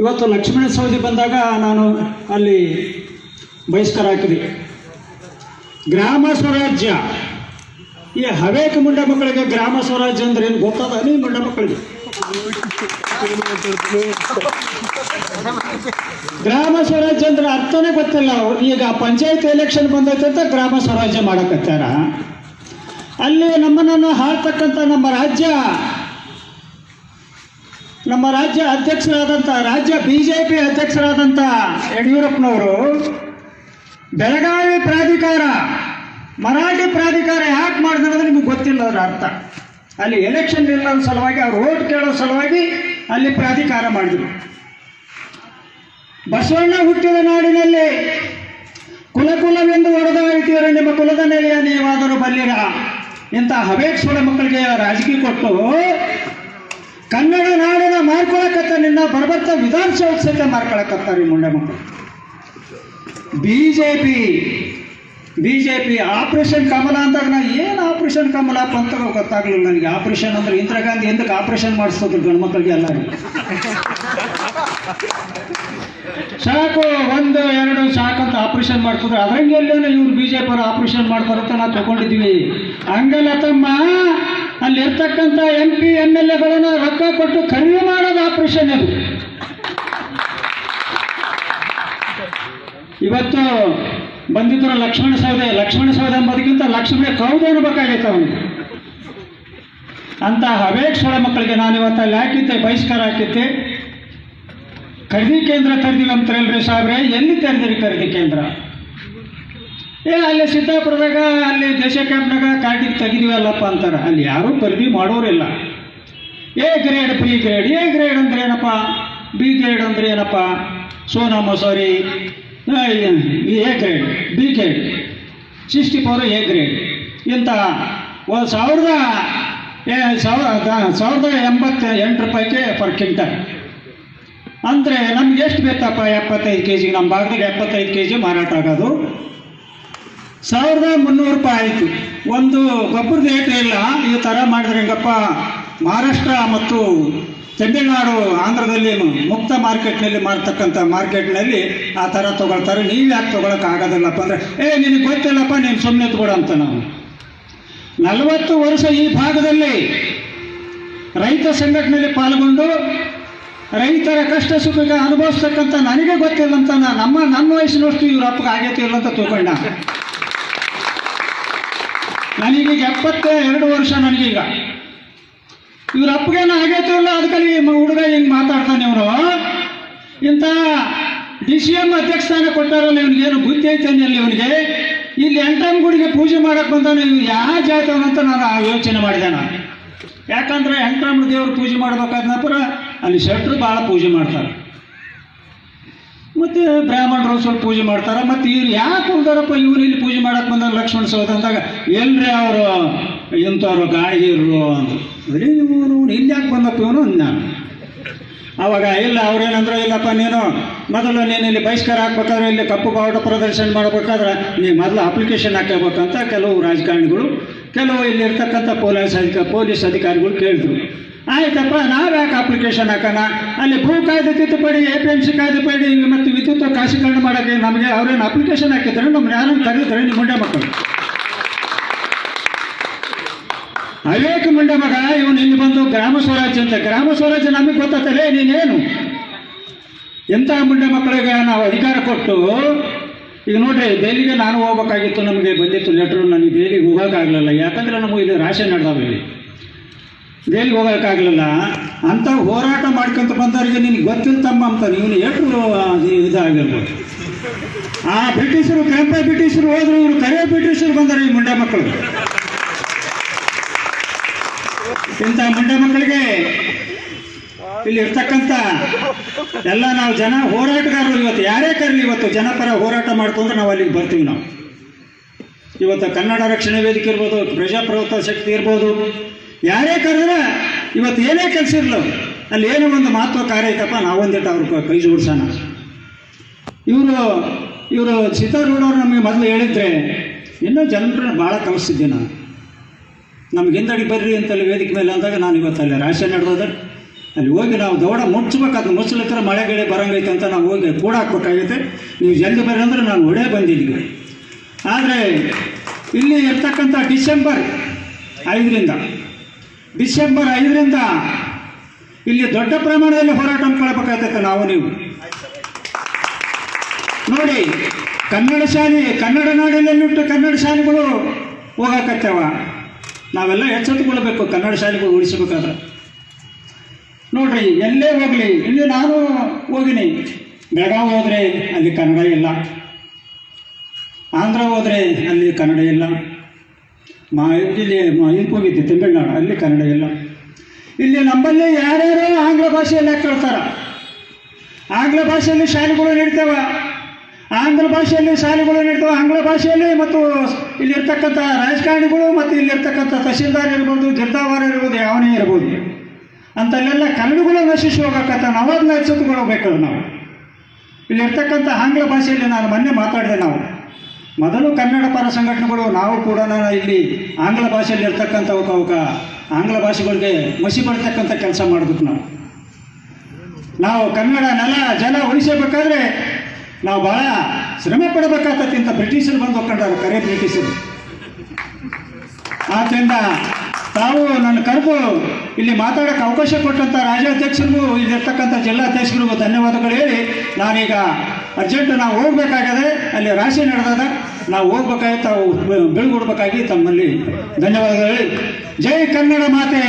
ಇವತ್ತು ಲಕ್ಷ್ಮಣ ಸೌದಿ ಬಂದಾಗ ನಾನು ಅಲ್ಲಿ ಬಹಿಷ್ಕಾರ ಹಾಕಿದೆ ಗ್ರಾಮ ಸ್ವರಾಜ್ಯ. ಈ ಹವೇಕ ಮುಂಡ ಮಕ್ಕಳಿಗೆ ಗ್ರಾಮ ಸ್ವರಾಜ್ಯ ಅಂದ್ರೆ ಏನು ಗೊತ್ತದ? ನೀ ಮುಂಡ ಮಕ್ಕಳಿಗೆ. ಗ್ರಾಮ ಸ್ವರಾಜ್ಯ ಅಂದ್ರೆ ಅರ್ಥನೇ ಗೊತ್ತಿಲ್ಲ. ಈಗ ಪಂಚಾಯತ್ ಎಲೆಕ್ಷನ್ ಬಂದೈತೆ ಅಂತ ಗ್ರಾಮ ಸ್ವರಾಜ್ಯ ಮಾಡಕತ್ತಾರ. ಅಲ್ಲಿ ನಮ್ಮನ್ನು ಹಾಳ್ತಕ್ಕಂಥ ನಮ್ಮ ರಾಜ್ಯ ನಮ್ಮ ರಾಜ್ಯ ಅಧ್ಯಕ್ಷರಾದಂಥ ರಾಜ್ಯ ಬಿ ಜೆ ಪಿ ಅಧ್ಯಕ್ಷರಾದಂಥ ಯಡಿಯೂರಪ್ಪನವರು, ಬೆಳಗಾವಿ ಪ್ರಾಧಿಕಾರ, ಮರಾಠಿ ಪ್ರಾಧಿಕಾರ ಯಾಕೆ ಮಾಡಿದ್ರೆ ನಿಮಗೆ ಗೊತ್ತಿಲ್ಲ ಅದರ ಅರ್ಥ. ಅಲ್ಲಿ ಎಲೆಕ್ಷನ್ ಇಲ್ಲ ಸಲುವಾಗಿ, ಅವ್ರು ಓಟ್ ಕೇಳೋ ಸಲುವಾಗಿ ಅಲ್ಲಿ ಪ್ರಾಧಿಕಾರ ಮಾಡಿದರು. ಬಸವಣ್ಣ ಹುಟ್ಟಿದ ನಾಡಿನಲ್ಲಿ ಕುಲಕುಲವೆಂದು ಹೊಡೆದಾ ನಿಮ್ಮ ಕುಲದ ನೆಲೆಯ ನೀವಾದರೂ ಬಲ್ಲಿರ? ಇಂಥ ಹವೇಕ್ ಮಕ್ಕಳಿಗೆ ರಾಜಕೀಯ ಕೊಟ್ಟು ಕನ್ನಡ ನಾಡಿನ ಮಾರ್ಕೊಳಕತ್ತ ನಿನ್ನ ಬರ್ಬತ್ತ ವಿಧಾನಸೌಧ ಸಹಿತ ಮಾರ್ಕೊಳಕತ್ತಾರೆ ಈ ಮುಂಡೆ ಮಕ್ಕಳು. B J P B J P operation Kamala ಅಂದಾಗ ನಾ ಏನು ಆಪರೇಷನ್ ಕಮಲ ಅಂತ ಗೊತ್ತಾಗ್ಲಿಲ್ಲ ನನಗೆ. ಆಪರೇಷನ್ ಅಂದ್ರೆ ಇಂದಿರಾ ಗಾಂಧಿ ಎಂದಕ್ಕೆ ಆಪರೇಷನ್ ಮಾಡಿಸೋದು ಗಂಡು ಎಲ್ಲರಿಗೂ ಸಾಕು, ಒಂದು, ಎರಡು ಸಾಕಂತ ಆಪರೇಷನ್ ಮಾಡ್ತಿದ್ರು ಅದ್ರಂಗೆ ಇವ್ರು ಬಿ ಜೆ ಪಿ ಆಪರೇಷನ್ ಮಾಡ್ತಾರಂತ ನಾವು ತಗೊಂಡಿದ್ದೀವಿ ಹಂಗಲ್ಲ ತಮ್ಮ ಅಲ್ಲಿ ಇರ್ತಕ್ಕಂಥ ಎಂ ಪಿ ಎಂ ಎಲ್ ಎಗಳನ್ನ ರೊಕ್ಕ ಕೊಟ್ಟು ಖರೀದಿ ಮಾಡೋದು ಆಪರೇಷನ್ ಅದು. ಇವತ್ತು ಬಂದಿದ್ರು ಲಕ್ಷ್ಮಣ ಸೌದೆ ಲಕ್ಷ್ಮಣ ಸೌದೆ ಎಂಬುದಕ್ಕಿಂತ ಲಕ್ಷ್ಮಣ ಕೌದು ಅನ್ಬೇಕಾಗೈತೆ ಅವನು ಅಂತ ಹವೇಕ್ಷಳ ಮಕ್ಕಳಿಗೆ ನಾನು ಇವತ್ತು ಅಲ್ಲಿ ಹಾಕಿದ್ದೆ, ಬಹಿಷ್ಕಾರ ಹಾಕಿದ್ದೆ. ಖರೀದಿ ಕೇಂದ್ರ ತೆರೆದಿಲ್ಲ ಹೇಳ್ರಿ ಸಾಹೇಬ್ರೆ, ಎಲ್ಲಿ ತೆರೆದಿರಿ ಖರೀದಿ ಕೇಂದ್ರ? ಏ, ಅಲ್ಲಿ ಸಿದ್ದಾಪುರದಾಗ ಅಲ್ಲಿ ದೇಶ ಕ್ಯಾಂಪ್ನಾಗ ಕಾರ್ಡಿಗೆ ತೆಗಿದೀವಲ್ಲಪ್ಪ ಅಂತಾರೆ. ಅಲ್ಲಿ ಯಾರೂ ಖರೀದಿ ಮಾಡೋರಿಲ್ಲ. A grade, B grade. A grade ಅಂದ್ರೆ ಏನಪ್ಪ? ಬಿ ಗ್ರೇಡ್ ಅಂದ್ರೆ ಏನಪ್ಪ? Sona Masuri. A grade, B grade. Sixty four A grade. ಇಂಥ ಒಂದು ಸಾವಿರದ ಸಾವಿರದ ಸಾವಿರದ ಎಂಬತ್ತ ಎಂಟು ರೂಪಾಯಿಗೆ ಪರ್ ಕ್ವಿಂಟಲ್. ಅಂದರೆ ನಮ್ಗೆ ಎಷ್ಟು ಬೇಕಪ್ಪ? ಎಪ್ಪತ್ತೈದು ಕೆ ಜಿ ನಮ್ಮ ಭಾಗದಾಗ ಎಪ್ಪತ್ತೈದು ಕೆ ಜಿ ಮಾರಾಟ ಆಗೋದು. ಸಾವಿರದ ಮುನ್ನೂರು ರೂಪಾಯಿ ಆಯಿತು. ಒಂದು ಗೊಬ್ಬರ ರೇಟ್ ಇಲ್ಲ. ಈ ಥರ ಮಾಡಿದ್ರೆ ಹೆಂಗಪ್ಪ? ಮಹಾರಾಷ್ಟ್ರ ಮತ್ತು ತಮಿಳುನಾಡು ಆಂಧ್ರದಲ್ಲಿ ಮುಕ್ತ ಮಾರ್ಕೆಟ್ನಲ್ಲಿ ಮಾರ್ತಕ್ಕಂಥ ಮಾರ್ಕೆಟ್ನಲ್ಲಿ ಆ ಥರ ತೊಗೊಳ್ತಾರೆ. ನೀವು ಯಾಕೆ ತೊಗೊಳಕ್ಕೆ ಆಗೋದಿಲ್ಲಪ್ಪ ಅಂದರೆ, ಏ, ನಿನಗೆ ಗೊತ್ತಿಲ್ಲಪ್ಪ, ನೀನು ಸುಮ್ಮನೆ ತಗೊಡ ಅಂತ ನಾವು. ನಲವತ್ತು ವರ್ಷ ಈ ಭಾಗದಲ್ಲಿ ರೈತ ಸಂಘಟನೆಯಲ್ಲಿ ಪಾಲ್ಗೊಂಡು ರೈತರ ಕಷ್ಟ ಸುಖಕ್ಕೆ ಅನುಭವಿಸ್ತಕ್ಕಂಥ ನನಗೆ ಗೊತ್ತಿಲ್ಲ ಅಂತ ನಮ್ಮ ನನ್ನ ವಯಸ್ಸಿನಷ್ಟು ಇವ್ರ ಅಪ್ಪಗೆ ಆಗೈತೆ ಇಲ್ಲ ಅಂತ ತಿಳ್ಕೊಂಡ. ನನಗೀಗ ಎಪ್ಪತ್ತ ಎರಡು ವರ್ಷ ನನಗೀಗ. ಇವ್ರ ಅಪ್ಪಗೇನು ಆಗೈತೆ ಅಲ್ಲ ಅದಕ್ಕಲ್ಲಿ ಹುಡುಗ ಹಿಂಗೆ ಮಾತಾಡ್ತಾನೆ ಇವನು ಇಂಥ ಡಿ ಸಿ ಎಂ ಅಧ್ಯಕ್ಷ ಸ್ಥಾನ ಕೊಟ್ಟಾರಲ್ಲ ಇವನಿಗೇನು ಬುದ್ಧಿ ಐತೇನಿಲ್ಲ ಇವನಿಗೆ. ಇಲ್ಲಿ ಎಂಟಮ್ ಗುಡಿಗೆ ಪೂಜೆ ಮಾಡಕ್ಕೆ ಬಂದಾನೆ ಇವ್ನು ಯಾವ ಜಾತವನಂತ ನಾನು ಆ ಯೋಚನೆ ಮಾಡಿದೆ ನಾನು. ಯಾಕಂದ್ರೆ ಹೆಂಕ್ರಮಣ ದೇವ್ರ ಪೂಜೆ ಮಾಡ್ಬೇಕಾದ್ನಪುರ ಅಲ್ಲಿ ಶೆಟ್ರು ಭಾಳ ಪೂಜೆ ಮಾಡ್ತಾರೆ. ಮತ್ತು ಬ್ರಾಹ್ಮಣರು ಸ್ವಲ್ಪ ಪೂಜೆ ಮಾಡ್ತಾರೆ, ಮತ್ತು ಇವ್ರು ಯಾಕೆ ಹೋಗ್ತಾರಪ್ಪ ಇವ್ರು ಇಲ್ಲಿ ಪೂಜೆ ಮಾಡಕ್ಕೆ ಬಂದಾಗ ಲಕ್ಷ್ಮಣ ಸೌತ ಅಂದಾಗ, ಎಲ್ರಿ ಅವರು ಇಂಥವ್ರು ಗಾಳಿಗಿರು ಅಂದರು. ಅದೇ ಇವನು ಇಲ್ಲಿ ಯಾಕೆ ಬಂದಪ್ಪ ಇವನು ನಾನು ಅವಾಗ ಇಲ್ಲ, ಅವ್ರೇನಂದ್ರೆ, ಇಲ್ಲಪ್ಪ, ನೀನು ಮೊದಲು ನೀನು ಇಲ್ಲಿ ಬಹಿಷ್ಕಾರ ಹಾಕ್ಬೇಕಾದ್ರೆ ಇಲ್ಲಿ ಕಪ್ಪು ಬಾವುಟ ಪ್ರದರ್ಶನ ಮಾಡಬೇಕಾದ್ರೆ ನೀವು ಮೊದಲು ಅಪ್ಲಿಕೇಶನ್ ಹಾಕಬೇಕಂತ ಕೆಲವು ರಾಜಕಾರಣಿಗಳು, ಕೆಲವು ಇಲ್ಲಿರ್ತಕ್ಕಂಥ ಪೊಲೀಸ್ ಅಧಿಕ, ಪೊಲೀಸ್ ಅಧಿಕಾರಿಗಳು ಕೇಳಿದ್ರು. ಆಯ್ತಪ್ಪ ನಾವು ಯಾಕೆ ಅಪ್ಲಿಕೇಶನ್ ಹಾಕೋಣ? ಅಲ್ಲಿ ಭೂ ಕಾಯ್ದೆ ತಿದ್ದುಪಡಿ ಎ ಪಿ ಎಂ ಸಿ ಕಾಯ್ದೆ ಪಡಿ ಮತ್ತು ವಿದ್ಯುತ್ ಖಾಸೀಕರಣ ಮಾಡೋಕ್ಕೆ ನಮಗೆ ಅವ್ರೇನು ಅಪ್ಲಿಕೇಶನ್ ಹಾಕಿದ್ರೆ ನಮ್ಮ ಯಾರನ್ನು ಕರೆದಿದ್ರೆ ನಿಮ್ಮ ಮುಂಡೆ ಮಕ್ಕಳು. ಅವೇಕ ಮುಂಡೆ ಮಗ, ಇವನು ಇಲ್ಲಿ ಬಂದು ಗ್ರಾಮ ಸ್ವರಾಜ್ಯ ಅಂತ. ಗ್ರಾಮ ಸ್ವರಾಜ್ಯ ನಮಗೆ ಗೊತ್ತತ್ತಲೇ ನೀನೇನು? ಎಂಥ ಮುಂಡೆ ಮಕ್ಕಳಿಗೆ ನಾವು ಅಧಿಕಾರ ಕೊಟ್ಟು, ಈಗ ನೋಡ್ರಿ ದೆಹಲಿಗೆ ನಾನು ಹೋಗ್ಬೇಕಾಗಿತ್ತು ನಮಗೆ, ಬಂದಿತ್ತು ಲೆಟ್ರು ನನಗೆ ದೆಹಲಿಗೆ ಹೋಗೋಕ್ಕಾಗಲಿಲ್ಲ ಯಾಕಂದ್ರೆ ನಮಗೆ ಇದು ರಾಶಿ ನಡೆದಾವ ಇಲ್ಲಿ. ದೆಹಲಿಗೆ ಹೋಗೋಕ್ಕಾಗಲಿಲ್ಲ? ಅಂತ ಹೋರಾಟ ಮಾಡ್ಕೊಂತ ಬಂದವರಿಗೆ ನಿನಗೆ ಗೊತ್ತಿಲ್ತಮ್ಮ ಅಂತ. ಇವನು ಎಷ್ಟು ಇದಾಗಿರ್ಬೋದು. ಆ ಬ್ರಿಟಿಷರು, ಕೆಂಪೆ ಬ್ರಿಟಿಷರು ಹೋದ್ರು, ಇವರು ಕರೆ ಬ್ರಿಟಿಷರು ಬಂದರು ಈ ಮುಂಡೆ ಮಕ್ಕಳು. ಇಂಥ ಮುಂಡೆ ಮಕ್ಕಳಿಗೆ ಇಲ್ಲಿ ಇರ್ತಕ್ಕಂಥ ಎಲ್ಲ ನಾವು ಜನ ಹೋರಾಟಗಾರರು ಇವತ್ತು. ಯಾರೇ ಕರಲಿ ಇವತ್ತು ಜನಪರ ಹೋರಾಟ ಮಾಡ್ಕೊಂಡ್ರೆ ನಾವು ಅಲ್ಲಿಗೆ ಬರ್ತೀವಿ ನಾವು. ಇವತ್ತು ಕನ್ನಡ ರಕ್ಷಣೆ ವೇದಿಕೆ ಇರ್ಬೋದು, ಪ್ರಜಾಪ್ರಭುತ್ವ ಶಕ್ತಿ ಇರ್ಬೋದು ಯಾರೇ ಕರೆದ್ರೆ ಇವತ್ತು ಏನೇ ಕೆಲಸ ಇರಲು, ಅಲ್ಲಿ ಏನೋ ಒಂದು ಮಹತ್ವ ಕಾರ್ಯ ಐತಪ್ಪ ನಾವೊಂದಿಟ್ಟು ಅವ್ರ ಕೈ ಜೋಡಿಸೋಣ. ಇವರು ಇವರು ಸೀತಾರೂಢವ್ರು ನಮಗೆ ಮೊದಲು ಹೇಳಿದ್ರೆ, ಇನ್ನೂ ಜನರನ್ನ ಭಾಳ ಕಲಿಸ್ತಿದ್ದೆ ನಾನು. ನಮ್ಗೆ ಹಿಂದಡಿ ಬರ್ರಿ ಅಂತಲ್ಲಿ ವೇದಿಕೆ ಮೇಲೆ ಅಂದಾಗ ನಾನು ಇವತ್ತು ಅಲ್ಲಿ ರಾಶಿ ನಡೆದೋದ. ಅಲ್ಲಿ ಹೋಗಿ ನಾವು ದೌಡ ಮುಚ್ಚಬೇಕಾದ ಮುಚ್ಚಲಿಕ್ಕರೆ ಮಳೆ ಗಿಳೆ ಬರಂಗೈತೆ ಅಂತ ನಾವು ಹೋಗಿ ಕೂಡ ಹಾಕ್ಬೇಕಾಗೈತೆ ನೀವು ಜಲ್ದಿ ಬರ್ರಿ ಅಂದರೆ ನಾನು ಒಡೆ ಬಂದಿದ್ವಿ ಆದರೆ, ಇಲ್ಲಿ ಇರ್ತಕ್ಕಂಥ ಡಿಸೆಂಬರ್ ಐದರಿಂದ ಡಿಸೆಂಬರ್ ಐದರಿಂದ ಇಲ್ಲಿ ದೊಡ್ಡ ಪ್ರಮಾಣದಲ್ಲಿ ಹೋರಾಟ ಹಮ್ಮಿಕೊಳ್ಬೇಕಾಗ್ತೈತೆ ನಾವು ನೀವು. ನೋಡಿ, ಕನ್ನಡ ಶಾಲೆ, ಕನ್ನಡ ನಾಡಿನಲ್ಲಿಟ್ಟು ಕನ್ನಡ ಶಾಲೆಗಳು ಹೋಗಾಕತ್ತೇವ. ನಾವೆಲ್ಲ ಎಚ್ಚೆತ್ತುಕೊಳ್ಬೇಕು ಕನ್ನಡ ಶಾಲೆಗಳು ಉಳಿಸಬೇಕಾದ್ರೆ. ನೋಡ್ರಿ, ಎಲ್ಲೇ ಹೋಗಲಿ, ಇಲ್ಲಿ ನಾನು ಹೋಗಿನಿ. ಬೆಳಗಾವಿ ಹೋದರೆ ಅಲ್ಲಿ ಕನ್ನಡ ಇಲ್ಲ. ಆಂಧ್ರ ಹೋದರೆ ಅಲ್ಲಿ ಕನ್ನಡ ಇಲ್ಲ. ಮಾ, ಇಲ್ಲಿ ಹೋಗಿದ್ದೆ ತಮಿಳ್ನಾಡು, ಅಲ್ಲಿ ಕನ್ನಡ ಇಲ್ಲ ಇಲ್ಲಿ ನಮ್ಮಲ್ಲಿ ಯಾರ್ಯಾರೋ ಆಂಗ್ಲ ಭಾಷೆಯಲ್ಲಿ ಕೇಳ್ತಾರ ಆಂಗ್ಲ ಭಾಷೆಯಲ್ಲಿ ಶಾಲೆಗಳು ನಡೀತಾವ? ಆಂಗ್ಲ ಭಾಷೆಯಲ್ಲಿ ಶಾಲೆಗಳು ನೀಡ್ತವೆ? ಆಂಗ್ಲ ಭಾಷೆಯಲ್ಲಿ ಮತ್ತು ಇಲ್ಲಿರ್ತಕ್ಕಂಥ ರಾಜಕಾರಣಿಗಳು ಮತ್ತು ಇಲ್ಲಿರ್ತಕ್ಕಂಥ ತಹಶೀಲ್ದಾರ್ ಇರ್ಬೋದು ಜಿಲ್ದಾವಾರ ಇರ್ಬೋದು, ಯಾವನೇ ಇರ್ಬೋದು. ಅಂತಲ್ಲೆಲ್ಲ ಕನ್ನಡಗಳು ನಶಿಸಿ ಹೋಗಕ್ಕಂತ ನಾವಾದ್ನ ಎಚ್ಚೆತ್ತುಕೊಳ್ಬೇಕು ನಾವು. ಇಲ್ಲಿರ್ತಕ್ಕಂಥ ಆಂಗ್ಲ ಭಾಷೆಯಲ್ಲಿ ನಾನು ಮೊನ್ನೆ ಮಾತಾಡಿದೆ ನಾವು. ಮೊದಲು ಕನ್ನಡ ಪರ ಸಂಘಟನೆಗಳು, ನಾವು ಕೂಡ ನಾನು ಇಲ್ಲಿ ಆಂಗ್ಲ ಭಾಷೆಯಲ್ಲಿ ಇರ್ತಕ್ಕಂಥ ಅವಕ ಅವಕ ಆಂಗ್ಲ ಭಾಷೆಗಳಿಗೆ ಮಸಿ ಪಡ್ತಕ್ಕಂಥ ಕೆಲಸ ಮಾಡಬೇಕು ನಾವು. ನಾವು ಕನ್ನಡ ನೆಲ, ಜಲ ಉಳಿಸಬೇಕಾದ್ರೆ ನಾವು ಭಾಳ ಶ್ರಮ ಪಡಬೇಕಾಗತ್ತೆ ಅಂತ ಬ್ರಿಟಿಷರು ಬಂದು ಒಕ್ಕಂಡಾರ ಕರೆ ಬ್ರಿಟಿಷರು. ಆದ್ದರಿಂದ ತಾವು ನನ್ನ ಕರೆದು ಇಲ್ಲಿ ಮಾತಾಡೋಕೆ ಅವಕಾಶ ಕೊಟ್ಟಂಥ ರಾಜ್ಯಾಧ್ಯಕ್ಷರಿಗೂ, ಇಲ್ಲಿರ್ತಕ್ಕಂಥ ಜಿಲ್ಲಾಧ್ಯಕ್ಷರಿಗೂ ಧನ್ಯವಾದಗಳು ಹೇಳಿ ನಾನೀಗ ಅರ್ಜೆಂಟ್ ನಾವು ಹೋಗ್ಬೇಕಾಗದೆ ಅಲ್ಲಿ ರಾಶಿ ನಡೆದಾಗ ನಾವು ಹೋಗ್ಬೇಕಾಗಿ ತಾವು ಬೆಳಗುಡ್ಬೇಕಾಗಿ ತಮ್ಮಲ್ಲಿ ಧನ್ಯವಾದಗಳು ಹೇಳಿ. ಜೈ ಕನ್ನಡ ಮಾತೆ.